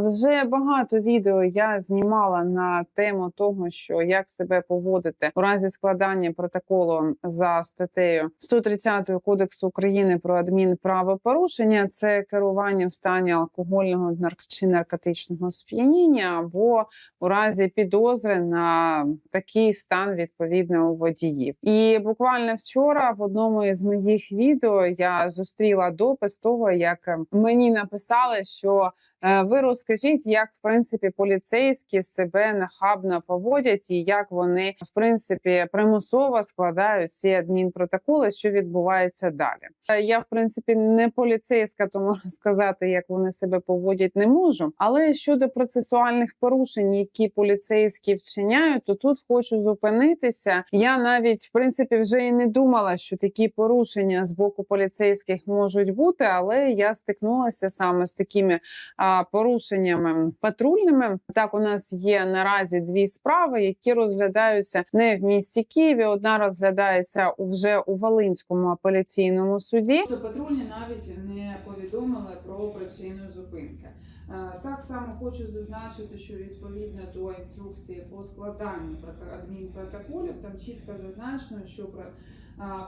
Вже багато відео я знімала на тему того, що як себе поводити у разі складання протоколу за статтею 130 Кодексу України про адмінправопорушення. Це керування в стані алкогольного чи наркотичного сп'яніння, або у разі підозри на такий стан відповідно у водіїв. І буквально вчора в одному із моїх відео я зустріла допис того, як мені написали, що Ви розкажіть, як в принципі поліцейські себе нахабно поводять, і як вони в принципі примусово складають ці адмінпротоколи, що відбувається далі. Е, Я в принципі не поліцейська, тому сказати, як вони себе поводять, не можу. Але щодо процесуальних порушень, які поліцейські вчиняють, то тут хочу зупинитися. Я навіть в принципі вже і не думала, що такі порушення з боку поліцейських можуть бути, але я стикнулася саме з такими порушеннями патрульними. Так, у нас є наразі дві справи, які розглядаються не в місті Києві. Одна розглядається вже у Волинському апеляційному суді. То патрульні навіть не повідомили про причину зупинки. Е, Так само хочу зазначити, що відповідно до інструкції по складанню адмінпротоколів там чітко зазначено, що про-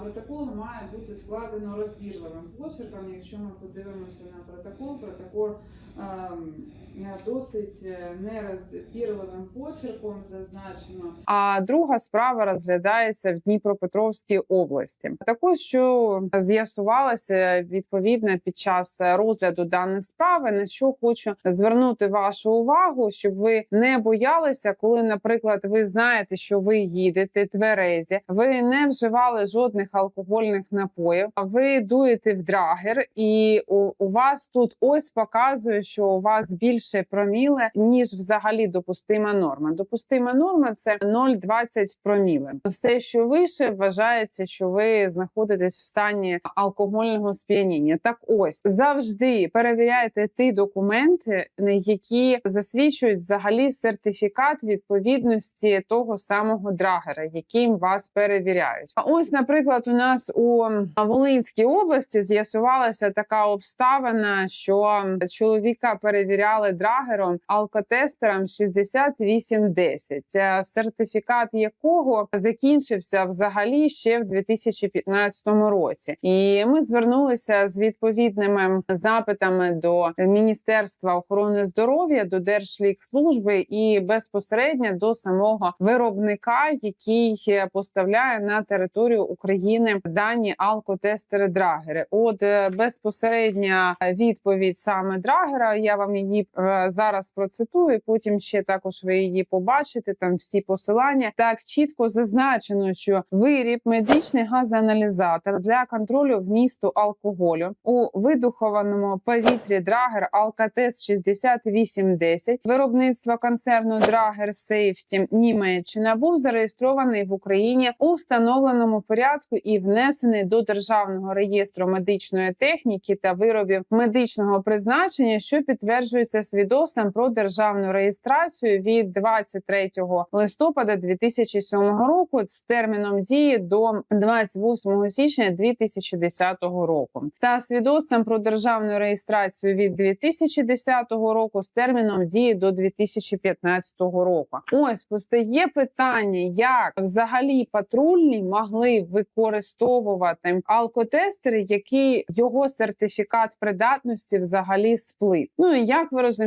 протокол має бути складено розбірливим почерком. Якщо ми подивимося на протокол, протокол ем, е, досить е, нерозбірливим почерком зазначено. А друга справа розглядається в Дніпропетровській області. Також що з'ясувалося відповідно під час розгляду даних справ, на що хочу звернути вашу увагу, щоб ви не боялися, коли, наприклад, ви знаєте, що ви їдете тверезі, ви не вживали жодних алкогольних напоїв, ви дуєте в драгер, і у вас тут ось показує, що у вас більше проміле, ніж взагалі допустима норма. Допустима норма це 0,20 проміле. Все, що вище, вважається, що ви знаходитесь в стані алкогольного сп'яніння. Так, ось завжди перевіряйте ті документи, які засвідчують взагалі сертифікат відповідності того самого драгера, яким вас перевіряють. Ось, наприклад, у нас у Волинській області з'ясувалася така обставина, що чоловіка перевіряли драгером алкотестером 6810, Це сертифікат якого закінчився взагалі ще в 2015 році. І ми звернулися з відповідними запитами до Міністерства охорони здоров'я, до Держлікслужби і безпосередньо до самого виробника, який поставляє на територію України дані алкотестери драгери. От е, безпосередня відповідь саме драгера. Я вам її е, зараз процитую. Потім ще також ви її побачите. Там всі посилання так чітко зазначено, що виріб медичний газоаналізатор для контролю вмісту алкоголю у видухованому повітрі драгер Алкатес 6810 виробництва концерну Драгер Сейфті Німеччина був зареєстрований в Україні у встановленому порядку і внесений до державного реєстру медичної техніки та виробів медичного призначення, що підтверджується свідоцтвом про державну реєстрацію від 23 листопада 2007 року з терміном дії до 28 січня 2010 року, та свідоцтвом про державну реєстрацію від 2010 року з терміном дії до 2015 року. Ось постає питання, як взагалі патрульні могли використовувати алкотестери, які його сертифікат придатності взагалі сплит. Ну і як ви розумієте,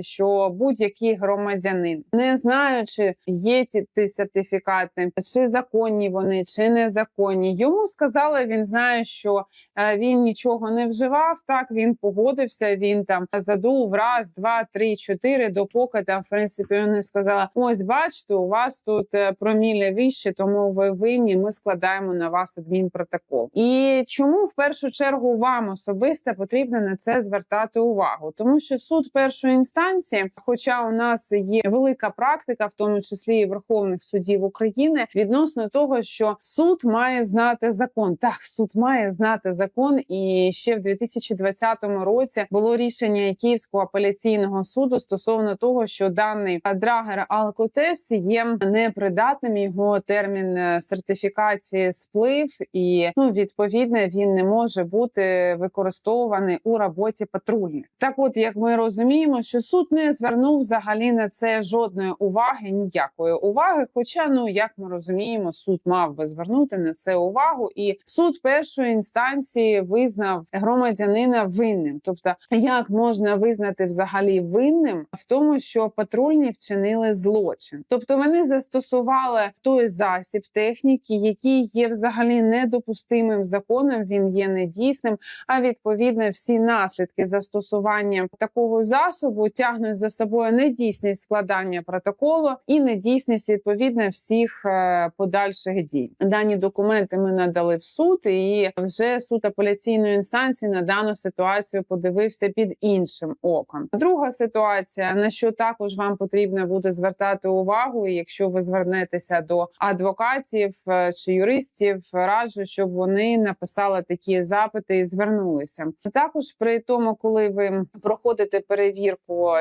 що будь-який громадянин, не знаючи, є ці сертифікати, чи законні вони, чи незаконні, йому сказали, він знає, що е, він нічого не вживав. Так він погодився. Він там задув раз, два, три, чотири, допоки там в принципі вони сказали: ось бачите, у вас тут е, промілля вище, тому ви винні. Ми складаємо на вас адмінпротокол. І чому в першу чергу вам особисто потрібно на це звертати увагу? Тому що суд першої інстанції, хоча у нас є велика практика, в тому числі і Верховних судів України, відносно того, що суд має знати закон. Так, суд має знати закон, і ще в 2020 році було рішення Київського апеляційного суду стосовно того, що даний драгер алкотест є непридатним. Його термін е, сертифікації сплив, і ну відповідно він не може бути використовуваний у роботі патрульних. Так, от як ми розуміємо, що суд не звернув взагалі на це жодної уваги, ніякої уваги. Хоча, ну як ми розуміємо, суд мав би звернути на це увагу, і суд першої інстанції визнав громадянина винним. Тобто, як можна визнати взагалі винним в тому, що патрульні вчинили злочин, тобто вони застосували той засіб техніки, який є взагалі недопустимим законом. Він є недійсним. А відповідно, всі наслідки застосування такого засобу тягнуть за собою недійсність складання протоколу і недійсність відповідно всіх е, подальших дій. Дані документи ми надали в суд, і вже суд апеляційної інстанції на дану ситуацію подивився під іншим оком. Друга ситуація, на що також вам потрібно буде звертати увагу, якщо ви звернетеся до адвокатів е, чи юристів, раджу, щоб вони написали такі запити і звернулися. Також при тому, коли ви проходите перевірку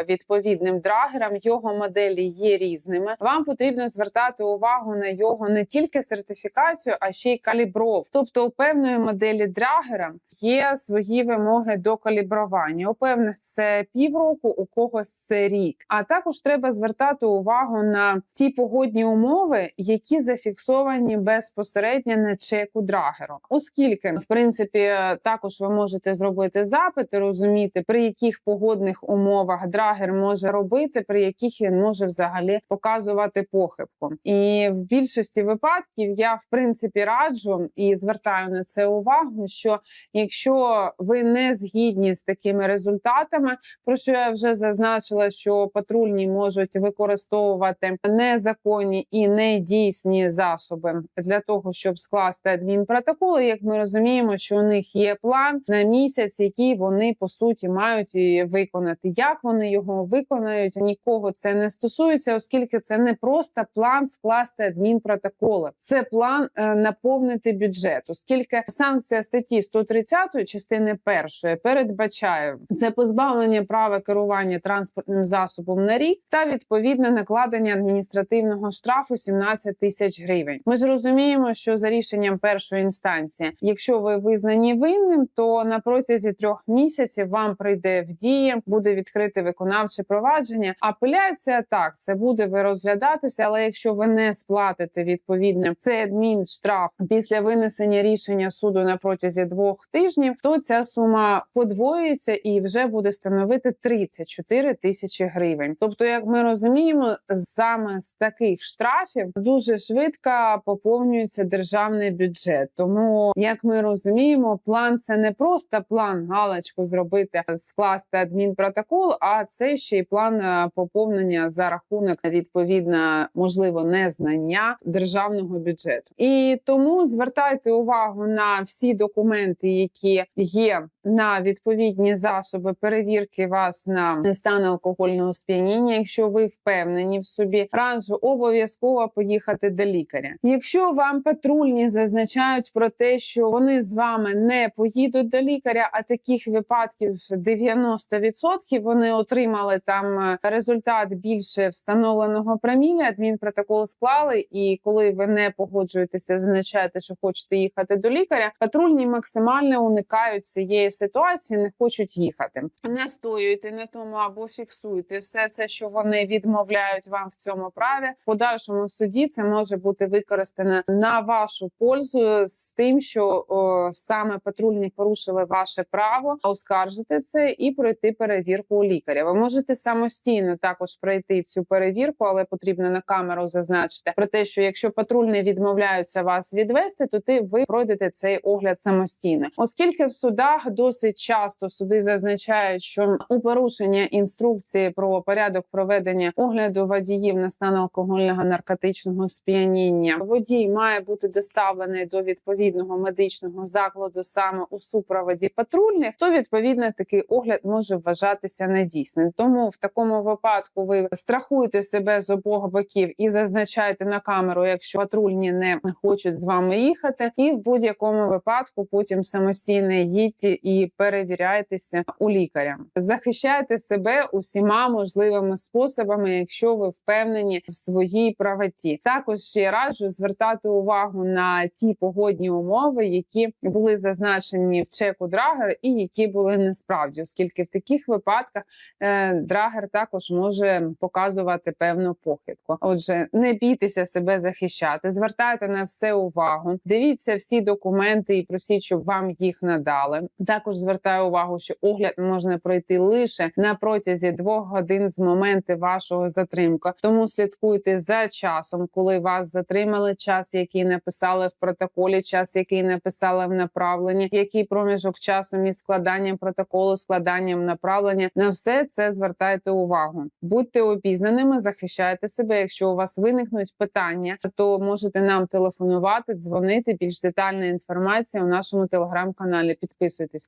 відповідним драгерам, його моделі є різними. Вам потрібно звертати увагу на його не тільки сертифікацію, а ще й калібров. Тобто у певної моделі драгера є свої вимоги до калібрування. У певних це півроку, у когось це рік. А також треба звертати увагу на ті погодні умови, які зафіксовані безпосередньо на чеку драгеру, оскільки в принципі також ви можете зробити запити, розуміти при яких погодних умовах драгер може робити, при яких він може взагалі показувати похибку. І в більшості випадків я в принципі раджу і звертаю на це увагу, що якщо ви не згідні з такими результатами, про що я вже зазначила, що патрульні можуть використовувати незаконні і недійсні засоби для того, щоб скласти адмінпротоколи. Як ми розуміємо, що у них є план на місяць, який вони по суті мають виконати. Як вони його виконають, нікого це не стосується, оскільки це не просто план скласти адмінпротоколи, це план е, наповнити бюджет, оскільки санкція статті 130 частини першої передбачає це позбавлення права керування транспортним засобом на рік та відповідне накладення адміністративного штрафу 17 тисяч гривень. Ми ж розуміємо, що за рішенням першої інстанції, якщо ви визнані винним, то на протязі трьох місяців вам прийде в дії, буде відкрите виконавче провадження. Апеляція так це буде ви розглядатися, але якщо ви не сплатите відповідне цей адмінштраф після винесення рішення суду на протязі двох тижнів, то ця сума подвоюється і вже буде становити 34 тисячі гривень. Тобто, як ми розуміємо, саме з таких штрафів дуже швидко поповнюється державний бюджет. Тому, як ми розуміємо, план це не просто план галочку зробити, скласти адмінпротокол, а це ще й план е, поповнення за рахунок відповідно можливо незнання державного бюджету. І тому звертайте увагу на всі документи, які є на відповідні засоби перевірки вас на стан алкогольного сп'яніння. Якщо ви впевнені в собі, раджу обов'язково поїхати до лікаря. Якщо вам патрульні зазначають про те, що вони з вами не поїдуть до лікаря, а таких випадків 90% вони отримали там е, результат більше встановленого проміля, адмінпротокол склали. І коли ви не погоджуєтеся, зазначаєте, що хочете їхати до лікаря, патрульні максимально уникають цієї ситуації, не хочуть їхати. Не стоюйте на тому або фіксуйте все це, що вони відмовляють вам в цьому праві. В подальшому суді це може бути використано на вашу пользу з тим, що о, саме патрульні порушили ваше право, оскаржити це і пройти перевірку у лікаря. Ви можете самостійно також пройти цю перевірку, але потрібно на камеру зазначити про те, що якщо патрульні відмовляються вас відвести, то ти ви пройдете цей огляд самостійно, оскільки в судах досить часто суди зазначають, що у порушення інструкції про порядок проведення огляду водіїв на стан алкогольного наркотичного сп'яніння водій має бути доставлений до відповідного медичного закладу саме у супроводі патрульних, то відповідно такий огляд може вважатися недійсним. Тому в такому випадку ви страхуєте себе з обох боків і зазначаєте на камеру, якщо патрульні не хочуть з вами їхати, і в будь-якому випадку потім самостійно їдьте і і перевіряйтеся у лікаря. Захищайте себе усіма можливими способами, якщо ви впевнені в своїй правоті. Також ще раджу звертати увагу на ті погодні умови, які були зазначені в чеку Драгер, і які були насправді, оскільки в таких випадках е, Драгер також може показувати певну похибку. Отже, не бійтеся себе захищати, звертайте на все увагу. Дивіться всі документи і просіть, щоб вам їх надали. Також звертаю увагу, що огляд можна пройти лише на протязі двох годин з моменту вашого затримка. Тому слідкуйте за часом, коли вас затримали, час, який написали в протоколі, час, який написали в направленні, який проміжок часу між складанням протоколу, складанням направлення. На все це звертайте увагу. Будьте обізнаними, захищайте себе. Якщо у вас виникнуть питання, то можете нам телефонувати, дзвонити. Більш детальна інформація у нашому телеграм-каналі. Підписуйтесь,